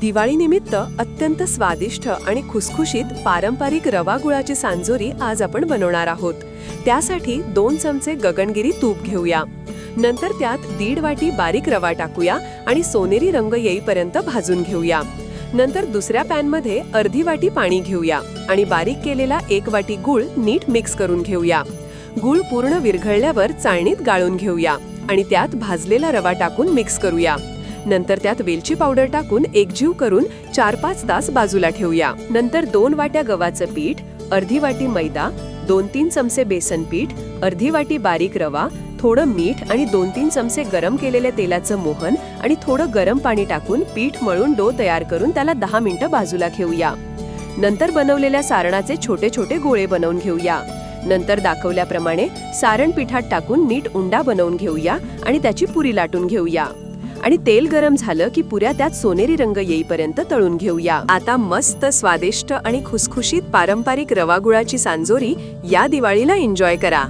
दिवाळीनिमित्त अत्यंत स्वादिष्ट आणि खुसखुशीत पारंपरिक रवा गुळाची सांजोरी आज आपण बनवणार आहोत. त्यासाठी दोन चमचे गगनगिरी तूप घेऊया. नंतर त्यात दीड वाटी बारीक रवा टाकूया आणि सोनेरी रंग येईपर्यंत भाजून घेऊया. नंतर दुसऱ्या पॅनमध्ये अर्धी वाटी पाणी घेऊया आणि बारीक केलेला एक वाटी गूळ नीट मिक्स करून घेऊया. गूळ पूर्ण विरघळल्यावर चाळणीत गाळून घेऊया आणि त्यात भाजलेला रवा टाकून मिक्स करूया. नंतर त्यात वेलची पावडर टाकून एकजीव करून चार पाच तास बाजूला ठेवूया. नंतर दोन वाट्या गव्हाचं पीठ अर्धी वाटी मैदा दोन तीन चमचे बेसन पीठ अर्धी वाटी बारीक रवा थोडं मीठ आणि दोन तीन चमचे गरम केलेल्या तेलाचं मोहन आणि थोडं गरम पाणी टाकून पीठ मळून डो तयार करून त्याला दहा मिनिटं बाजूला ठेवूया. नंतर बनवलेल्या सारणाचे छोटे छोटे गोळे बनवून घेऊया. नंतर दाखवल्याप्रमाणे सारण पिठात टाकून नीट उंडा बनवून घेऊया आणि त्याची पुरी लाटून घेऊया. आणि तेल गरम झालं की पुऱ्या त्यात सोनेरी रंग येईपर्यंत तळून घेऊया. आता मस्त स्वादिष्ट आणि खुसखुशीत पारंपरिक रवा गुळाची सांजोरी या दिवाळीला एन्जॉय करा.